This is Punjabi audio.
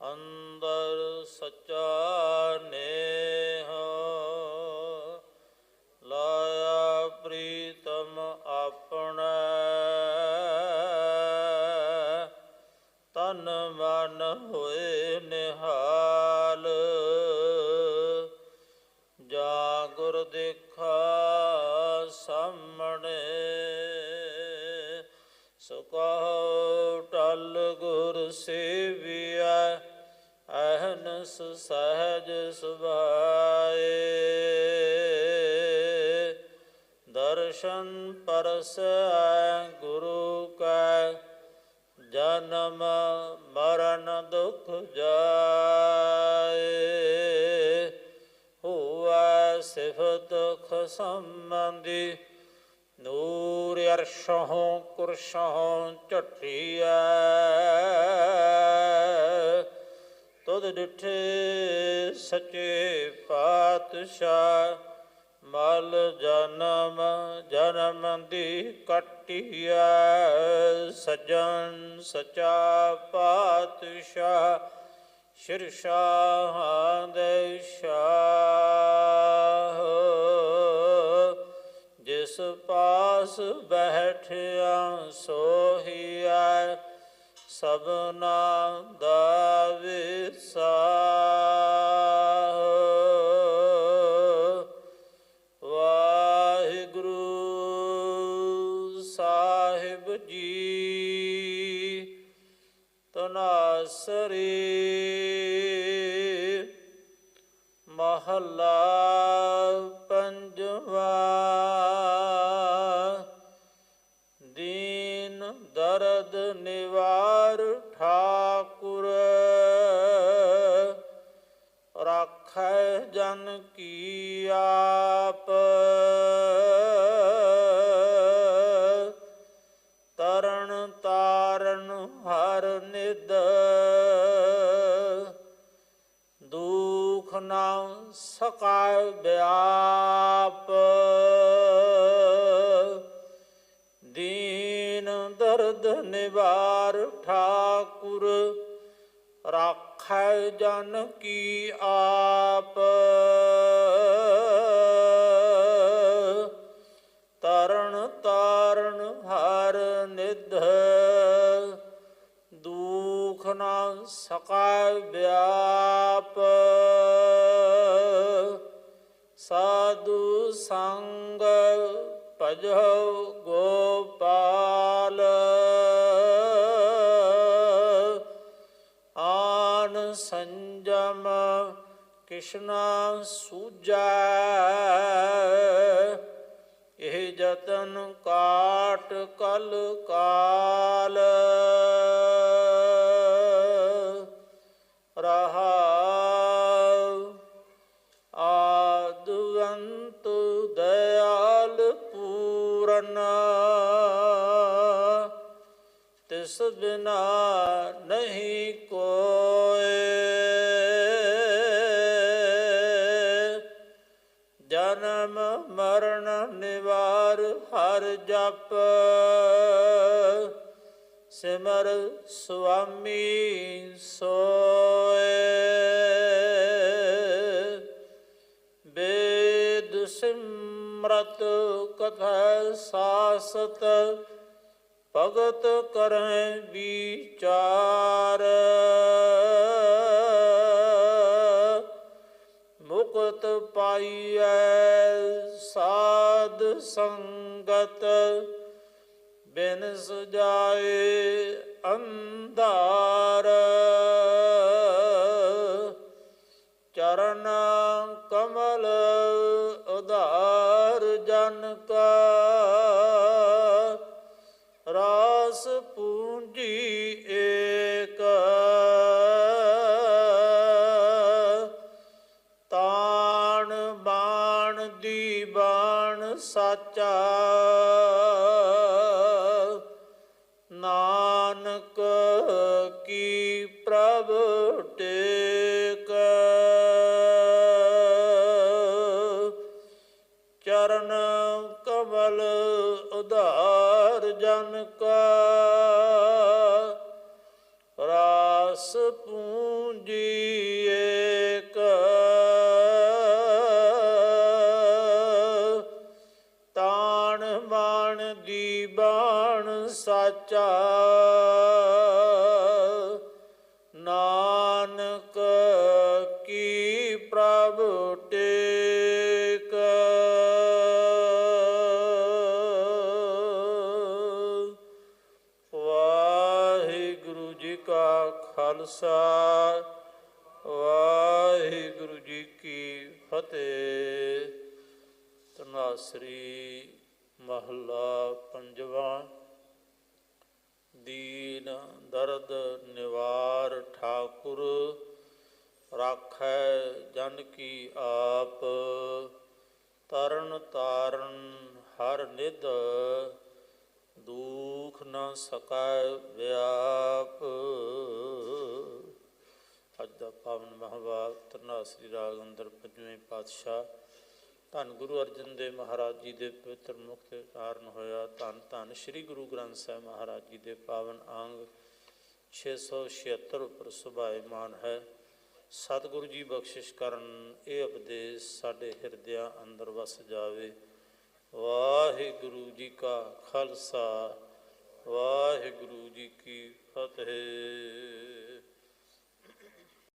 ਅੰਦਰ ਸਚਾ ਨੇਹ ਲਾਇਆ ਪ੍ਰੀਤਮ ਆਪਣਾ ਤਨ ਮਨ ਹੋਏ ਨਿਹਾਲ ਜਾ ਗੁਰ ਦੇਖਾ ਸਾਹਮਣੇ ਸੁਕਹੁ ਟਲ ਗੁਰ ਸੇਵਿਆ ਅਹਨਸ ਸਹਜ ਸੁਭਾਏ। ਦਰਸ਼ਨ ਪਰਸੈ ਗੁਰੂ ਕੈ, ਜਨਮ ਮਰਨ ਦੁਖ ਜਾਏ। ਹੋਵੈ ਸਿਫਤ ਖਸਮੰਦੀ ਨੂਰ ਅਰਸ਼ੋਂ ਕੁਰਸ਼ੋਂ ਝਟਿਐ ਤੁਧ ਡਿਠੇ ਸੱਚੇ ਪਾਤਸ਼ਾਹ, ਮਲ ਜਨਮ ਜਨਮ ਦੀ ਕਟਿਐ ਸਜਣ ਸਚਾ ਪਾਤਸ਼ਾਹ ਸ਼ਿਰਸ਼ਾਹਾਂ ਦੇ ਸ਼ਾਹ। ਜਿਸ ਪਾਸ ਬੈਠਿਆ ਸੋਹੀਐ ਸਭਨਾ ਦਾ ਵਿਸਾਹ। ਵਾਹਿਗੁਰੂ ਸਾਹਿਬ ਜੀ ਤਨਾਸਰੀ ਮਹੱਲਾ ਪੰਜਵਾ। ਦੀਨ ਦਰਦ ਨੇ ਰਾਖੈ ਜਨ ਕੀ ਆਪ। ਤਰਨ ਤਾਰਨ ਹਰ ਨਿਦ ਦੁਖ ਨਾ ਸਕਾ ਵਿਆਪ। ਦੀਨ ਦਰਦ ਨਿਵਾਰ ਠਾਕੁਰ। ਰਾਖੈ ਜਨ ਕੀ ਆਪ। ਤਰਨ ਤਾਰਨ ਹਰ ਨਿਧ। ਦੁਖ ਨਾ ਸਕਾ ਵਿਆਪ। ਸਾਧੂ ਸੰਗ ਭਜੋ ਗੋਪਾਲ। ਕਿਸ਼ਨਾ ਸੂਜੈ, ਇਹ ਜਤਨ ਕਾਟ ਕਲ ਕਾਲ। ਰਹਾ ਆਦਵੰਤ ਦਇਆਲ ਪੂਰਨ, ਤਿਸ ਬਿਨਾ ਨਹੀਂ ਕੋਏ ਨਿਵਾਰ ਹਰ ਜਪ। ਸਿਮਰ ਸੁਆਮੀ ਸੋਏ। ਵੇਦ ਸਿਮਰਤ ਕਥਾ ਸਾਸਤ, ਭਗਤ ਕਰੈ ਵਿਚਾਰ। ਮੁਕਤ ਪਾਈਐ ਸਾਧ ਸੰਗਤ ਬਿਨ ਸੁਜਾਏ ਅੰਧਾਰ। ਚਰਨ ਕਮਲ ਉਧਾਰ ਜਨ ਕਾ। ਰਾਸ ਪੂੰਜੀ ਸਾਚਾ। ਨਾਨਕ ਕੀ ਪ੍ਰਭ ਟੇਕ? ਚਰਨ ਕਮਲ ਉਧਾਰ ਜਨ ਕਾ। ਰਾਸ ਦੀ ਬਾਣ ਸਾਚਾ। ਨਾਨਕ ਕੀ ਪ੍ਰਭ ਟੇਕ। ਵਾਹਿਗੁਰੂ ਜੀ ਕਾ ਖਾਲਸਾ, ਵਾਹਿਗੁਰੂ ਜੀ ਕੀ ਫਤਿਹ। ਤਨਾਸਰੀ ਮਹੱਲਾ ਪੰਜਵਾਂ। ਦੀਨ ਦਰਦ ਨਿਵਾਰ ਠਾਕੁਰ, ਰਾਖੈ ਜਨ ਕੀ ਆਪ। ਤਰਨ ਤਾਰਨ ਹਰ ਨਿਧ, ਦੁਖ ਨ ਸਕੈ ਵਿਆਪ। ਅੱਜ ਦਾ ਪਾਵਨ ਮਹਾਵਾਕ ਤਰਨਾਸਰੀ ਰਾਗ ਅੰਦਰ ਪੰਜਵੇਂ ਪਾਤਸ਼ਾਹ ਧੰਨ ਗੁਰੂ ਅਰਜਨ ਦੇਵ ਮਹਾਰਾਜ ਜੀ ਦੇ ਪਵਿੱਤਰ ਮੁਖ ਤੇ ਕਾਰਨ ਹੋਇਆ। ਧੰਨ ਧੰਨ ਸ੍ਰੀ ਗੁਰੂ ਗ੍ਰੰਥ ਸਾਹਿਬ ਮਹਾਰਾਜ ਜੀ ਦੇ ਪਾਵਨ ਅੰਗ 676 ਉੱਪਰ ਸੁਭਾਇਮਾਨ ਹੈ। ਸਤਿਗੁਰੂ ਜੀ ਬਖਸ਼ਿਸ਼ ਕਰਨ, ਇਹ ਉਪਦੇਸ਼ ਸਾਡੇ ਹਿਰਦਿਆਂ ਅੰਦਰ ਵਸ ਜਾਵੇ। ਵਾਹਿਗੁਰੂ ਜੀ ਕਾ ਖਾਲਸਾ, ਵਾਹਿਗੁਰੂ ਜੀ ਕੀ ਫਤਿਹ।